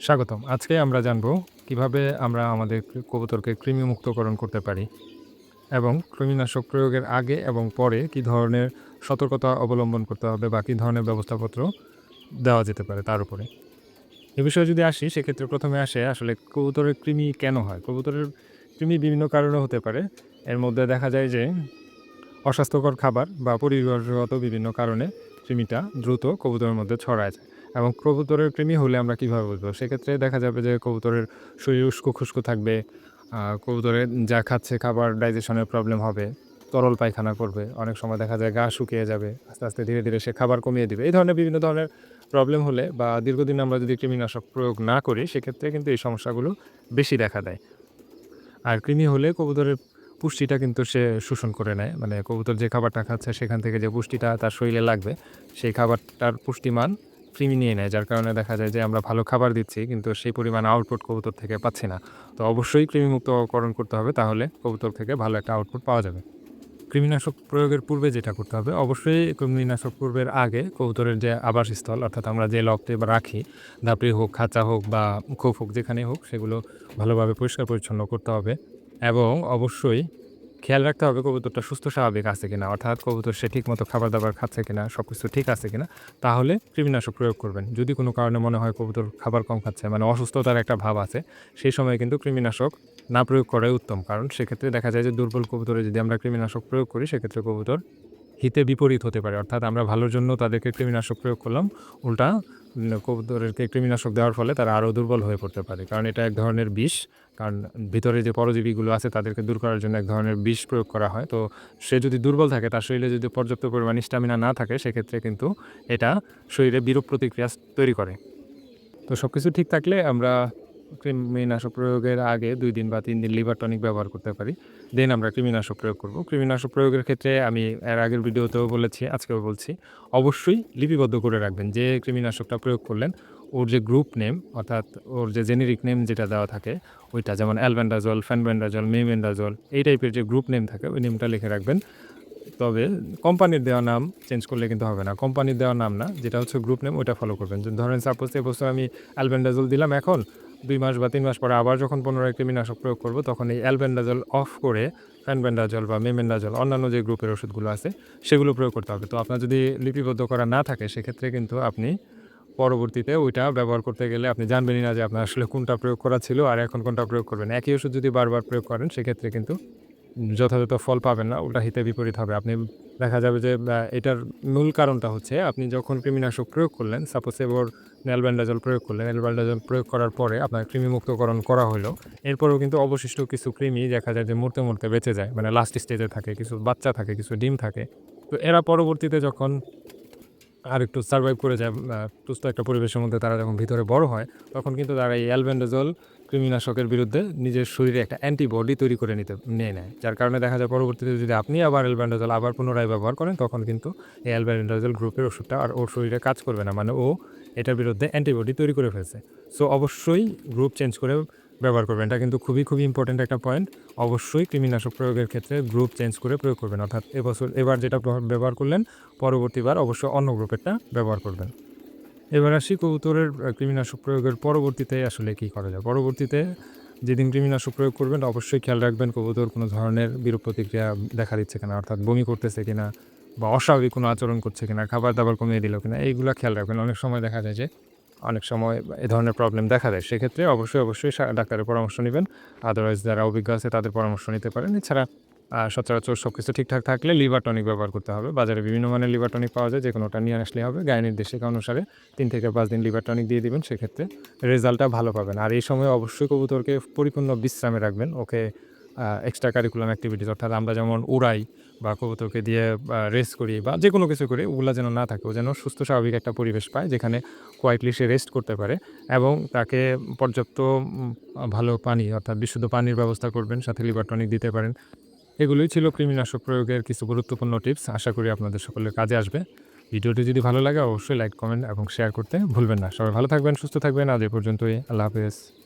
স্বাগতম। আজকে আমরা জানব কীভাবে আমরা আমাদের কবুতরকে কৃমিমুক্তকরণ করতে পারি এবং কৃমিনাশক প্রয়োগের আগে এবং পরে কি ধরনের সতর্কতা অবলম্বন করতে হবে বা কী ধরনের ব্যবস্থাপত্র দেওয়া যেতে পারে তার উপরে। এ বিষয়ে যদি আসি, সেক্ষেত্রে প্রথমে আসে আসলে কবুতরের কৃমি কেন হয়? কবুতরের কৃমি বিভিন্ন কারণে হতে পারে। এর মধ্যে দেখা যায় যে অস্বাস্থ্যকর খাবার বা পরিবেশগত বিভিন্ন কারণে কৃমিটা দ্রুত কবুতরের মধ্যে ছড়ায় যায় এবং কবুতরের কৃমি হলে আমরা কীভাবে বুঝব? সেক্ষেত্রে দেখা যাবে যে কবুতরের শরীর উস্কো খুস্কো থাকবে কবুতরের যা খাচ্ছে খাবার ডাইজেশনের প্রবলেম হবে, তরল পায়খানা করবে, অনেক সময় দেখা যায় গা শুকিয়ে যাবে, আস্তে আস্তে ধীরে ধীরে সে খাবার কমিয়ে দিবে। এই ধরনের বিভিন্ন ধরনের প্রবলেম হলে বা দীর্ঘদিন আমরা যদি কৃমিনাশক প্রয়োগ না করি, সেক্ষেত্রে কিন্তু এই সমস্যাগুলো বেশি দেখা দেয়। আর কৃমি হলে কবুতরের পুষ্টিটা কিন্তু সে শোষণ করে নেয়। মানে কবুতর যে খাবারটা খাচ্ছে, সেখান থেকে যে পুষ্টিটা তার শরীরে লাগবে, সেই খাবারটার পুষ্টিমান কৃমি নিয়ে নেয়। যার কারণে দেখা যায় যে আমরা ভালো খাবার দিচ্ছি, কিন্তু সেই পরিমাণ আউটপুট কবুতর থেকে পাচ্ছি না। তো অবশ্যই কৃমিমুক্তকরণ করতে হবে, তাহলে কবুতর থেকে ভালো একটা আউটপুট পাওয়া যাবে। কৃমিনাশক প্রয়োগের পূর্বে যেটা করতে হবে, অবশ্যই কৃমিনাশক পূর্বের আগে কবুতরের যে আবাসস্থল, অর্থাৎ আমরা যে লকতে বা রাখি, ধাপড়ি হোক, খাঁচা হোক বা খোপ হোক যেখানে হোক, সেগুলো ভালোভাবে পরিষ্কার পরিচ্ছন্ন করতে হবে। এবং অবশ্যই খেয়াল রাখতে হবে কবুতরটা সুস্থ, স্বাভাবিক আছে কিনা। অর্থাৎ কবুতর সে ঠিক মতো খাবার দাবার খাচ্ছে কিনা সব কিছু ঠিক আছে কিনা, তাহলে কৃমিনাশক প্রয়োগ করবেন। যদি কোনো কারণে মনে হয় কবুতর খাবার কম খাচ্ছে মানে অসুস্থতার একটা ভাব আছে, সেই সময় কিন্তু কৃমিনাশক না প্রয়োগ করাই উত্তম। কারণ সেক্ষেত্রে দেখা যায় যে দুর্বল কবুতরে যদি আমরা কৃমিনাশক প্রয়োগ করি, সেক্ষেত্রে কবুতর হিতে বিপরীত হতে পারে। অর্থাৎ আমরা ভালোর জন্য তাদেরকে কৃমিনাশক প্রয়োগ করলাম। উল্টা উম, কবুতরেরকে কৃমিনাশক দেওয়ার ফলে তারা আরও দুর্বল হয়ে পড়তে পারে। কারণ এটা এক ধরনের বিষ। কারণ ভিতরে যে পরজীবীগুলো আছে তাদেরকে দূর করার জন্য এক ধরনের বিষ প্রয়োগ করা হয়। তো সে যদি দুর্বল থাকে তার শরীরে যদি পর্যাপ্ত পরিমাণ স্টামিনা না থাকে সেক্ষেত্রে কিন্তু এটা শরীরে বিরূপ প্রতিক্রিয়া তৈরি করে। তো সব কিছু ঠিক থাকলে আমরা কৃমিনাশক প্রয়োগের আগে দুই দিন বা তিন দিন লিভার টনিক ব্যবহার করতে পারি। দেন আমরা কৃমিনাশক প্রয়োগ করব। কৃমিনাশক প্রয়োগের ক্ষেত্রে আমি এর আগের ভিডিওতেও বলেছি, আজকেও বলছি, অবশ্যই লিপিবদ্ধ করে রাখবেন। যে কৃমিনাশকটা প্রয়োগ করলেন, ওর যে গ্রুপ নেম, অর্থাৎ ওর যে জেনেরিক নেম যেটা দেওয়া থাকে, ওইটা যেমন অ্যালবেন্ডাজল ফ্যানবেন্ডাজল মেমেন্ডাজল এই টাইপের যে গ্রুপ নেম থাকে, ওই নেমটা লিখে রাখবেন। তবে কোম্পানির দেওয়া নাম চেঞ্জ করলে কিন্তু হবে না। কোম্পানির দেওয়া নাম না, যেটা হচ্ছে গ্রুপ নেম, ওইটা ফলো করবেন। ধরেন সাপোজ এবছর আমি অ্যালবেন্ডাজল দিলাম, এখন দুই মাস বা তিন মাস পরে আবার যখন পুনরায় কৃমিনাশক প্রয়োগ করব, তখন এই অ্যালবেন্ডাজল অফ করে ফ্যানবেন্ডাজল বা মেমেন্ডাজল, অন্যান্য যে গ্রুপের ওষুধগুলো আছে, সেগুলো প্রয়োগ করতে হবে। তো আপনার যদি লিপিবদ্ধ করা না থাকে, সেক্ষেত্রে কিন্তু আপনি পরবর্তীতে ওইটা ব্যবহার করতে গেলে আপনি জানবেনই না যে আপনার আসলে কোনটা প্রয়োগ করা ছিল আর এখন কোনটা প্রয়োগ করবেন। একই ওষুধ যদি বারবার প্রয়োগ করেন, সেক্ষেত্রে কিন্তু যথাযথ ফল পাবেন না ওটা হিতে বিপরীত হবে। আপনি দেখা যাবে যে এটার মূল কারণটা হচ্ছে, আপনি যখন কৃমিনাশক প্রয়োগ করলেন সাপোজ এবার নেলব্যান্ডাজল প্রয়োগ করলেন, নেলব্যান্ডাজল প্রয়োগ করার পরে আপনার কৃমিমুক্তকরণ করা হলো। এরপরেও কিন্তু অবশিষ্ট কিছু কৃমি দেখা যায় যে মরতে মরতে বেঁচে যায় মানে লাস্ট স্টেজে থাকে, কিছু বাচ্চা থাকে, কিছু ডিম থাকে। তো এরা পরবর্তীতে যখন আর একটু সার্ভাইভ করে যায় সুস্থ একটা পরিবেশের মধ্যে তারা যখন ভিতরে বড় হয়, তখন কিন্তু তারা এই অ্যালবেন্ডাজল কৃমিনাশকের বিরুদ্ধে নিজের শরীরে একটা অ্যান্টিবডি তৈরি করে নিতে, নিয়ে নেয়। যার কারণে দেখা যায় পরবর্তীতে যদি আপনি আবার অ্যালবেন্ডাজল আবার পুনরায় ব্যবহার করেন, তখন কিন্তু এই অ্যালবেন্ডাজল গ্রুপের ওষুধটা আর ওর শরীরে কাজ করবে না। মানে ও এটার বিরুদ্ধে অ্যান্টিবডি তৈরি করে ফেলছে। সো অবশ্যই গ্রুপ চেঞ্জ করে ব্যবহার করবেন। এটা কিন্তু খুবই খুবই ইম্পর্ট্যান্ট একটা পয়েন্ট। অবশ্যই কৃমিনাশক প্রয়োগের ক্ষেত্রে গ্রুপ চেঞ্জ করে প্রয়োগ করবেন। অর্থাৎ এবছর, এবার যেটা ব্যবহার করলেন, পরবর্তীবার অবশ্যই অন্য গ্রুপেরটা ব্যবহার করবেন। এবার আসি কবুতরের কৃমিনাশক প্রয়োগের পরবর্তীতে আসলে কি করা যায়? পরবর্তীতে যেদিন কৃমিনাশক প্রয়োগ করবেন, অবশ্যই খেয়াল রাখবেন কবুতর কোনো ধরনের বিরূপ প্রতিক্রিয়া দেখা দিচ্ছে কিনা, অর্থাৎ বমি করতেছে কিনা বা অস্বাভাবিক কোনো আচরণ করছে কিনা খাবার দাবার কমিয়ে দিল কিনা, এইগুলো খেয়াল রাখবেন। অনেক সময় দেখা যায় যে, অনেক সময় এ ধরনের প্রবলেম দেখা দেয়। সেক্ষেত্রে অবশ্যই অবশ্যই ডাক্তারের পরামর্শ নেবেন। আদারওয়াইজ যারা অভিজ্ঞ আছে তাদের পরামর্শ নিতে পারেন। এছাড়া সচরাচর সব কিছু ঠিকঠাক থাকলে লিভার টনিক ব্যবহার করতে হবে। বাজারে বিভিন্ন মানের লিভার টনিক পাওয়া যায় যে কোনোটা নিয়ে আসলে হবে। গায়ে নির্দেশিকা অনুসারে তিন থেকে পাঁচ দিন লিভার টনিক দিয়ে দিবেন, সেক্ষেত্রে রেজাল্টটা ভালো পাবেন। আর এই সময় অবশ্যই কবুতরকে পরিপূর্ণ বিশ্রামে রাখবেন। ওকে এক্সট্রা কারিকুলাম অ্যাক্টিভিটিস অর্থাৎ আমরা যেমন উড়াই বা কবুতরকে দিয়ে রেস্ট করি বা যে কোনো কিছু করি, ওগুলো যেন না থাকে, ও যেন সুস্থ, স্বাভাবিক একটা পরিবেশ পায় যেখানে কোয়াইটলি সে রেস্ট করতে পারে এবং তাকে পর্যাপ্ত ভালো পানি, অর্থাৎ বিশুদ্ধ পানির ব্যবস্থা করবেন, সাথে লিভার টনিক দিতে পারেন। এগুলোই ছিল কৃমিনাশক প্রয়োগের কিছু গুরুত্বপূর্ণ টিপস। আশা করি আপনাদের সকলের কাজে আসবে। ভিডিওটি যদি ভালো লাগে, অবশ্যই লাইক, কমেন্ট এবং শেয়ার করতে ভুলবেন না। সবাই ভালো থাকবেন, সুস্থ থাকবেন। আজ এ পর্যন্তই। আল্লাহ হাফেজ।